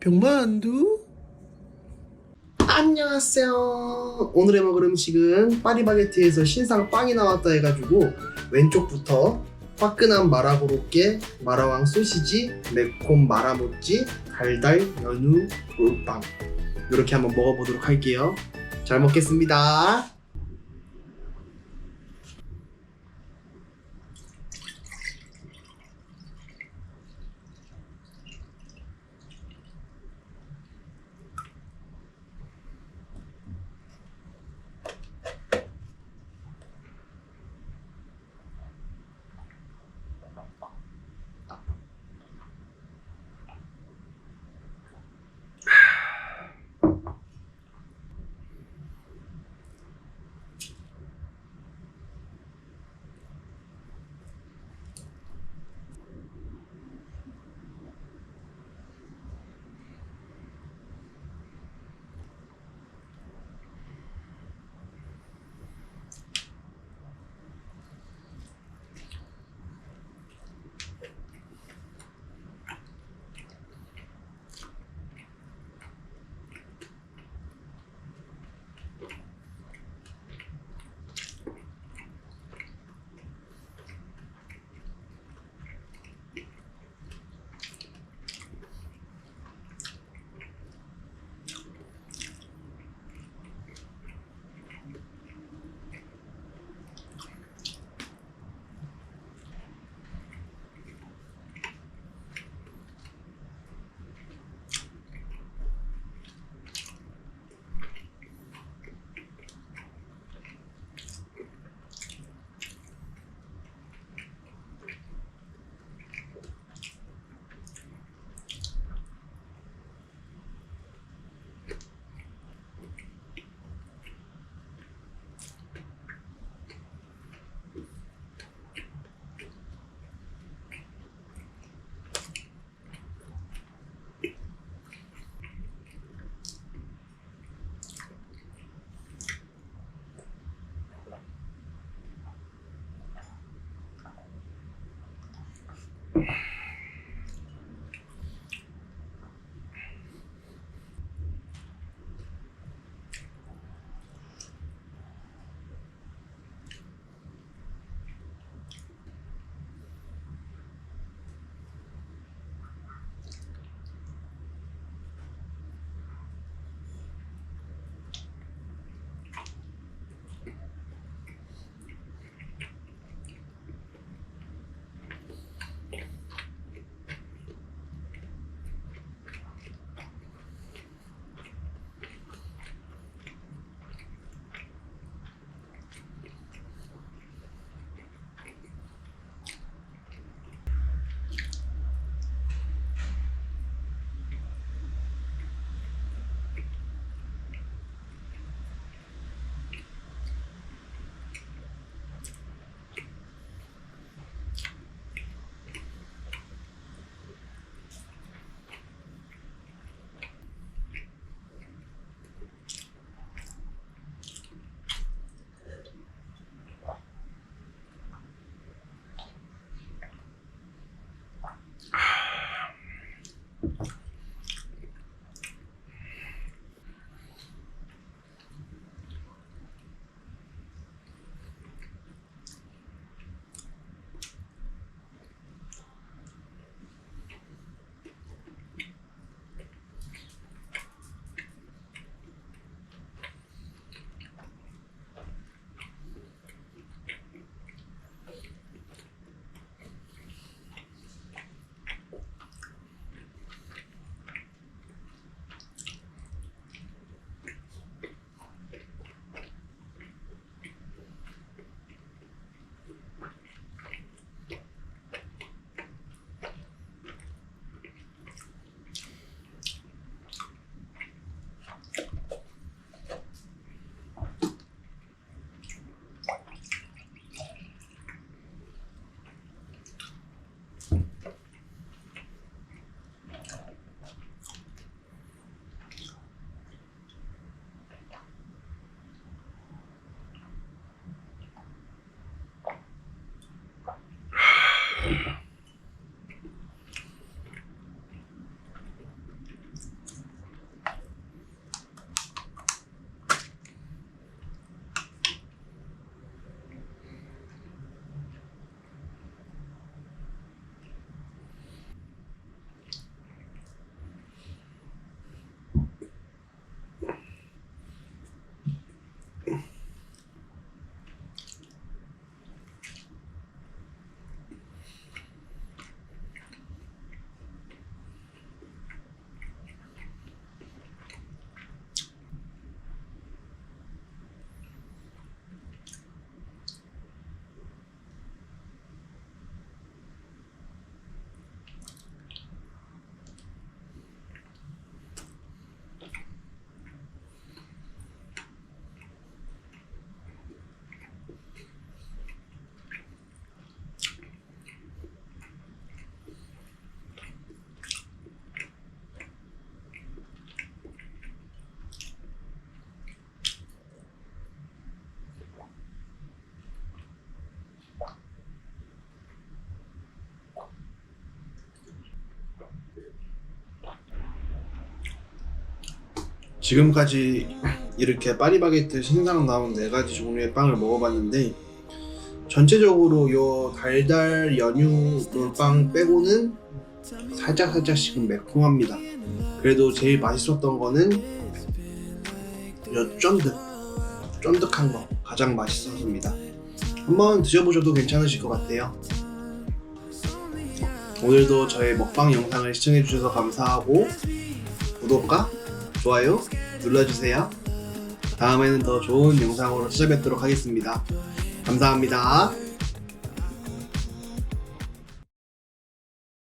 병만두? 안녕하세요. 오늘의 먹을 음식은 파리바게트에서 신상 빵이 나왔다 해가지고 왼쪽부터 화끈한 마라고로케, 마라왕 소시지, 매콤 마라모찌, 달달 연유 롤빵 이렇게 한번 먹어보도록 할게요. 잘 먹겠습니다. 지금까지 이렇게 파리바게트 신상 나온 네 가지 종류의 빵을 먹어봤는데 전체적으로 요 달달 연유 롤빵 빼고는 살짝 살짝씩은 매콤합니다. 그래도 제일 맛있었던 거는 요 쫀득 쫀득한 거 가장 맛있었습니다. 한번 드셔보셔도 괜찮으실 것 같아요. 오늘도 저의 먹방 영상을 시청해주셔서 감사하고 구독과 좋아요 눌러주세요. 다음에는 더 좋은 영상으로 찾아뵙도록 하겠습니다. 감사합니다.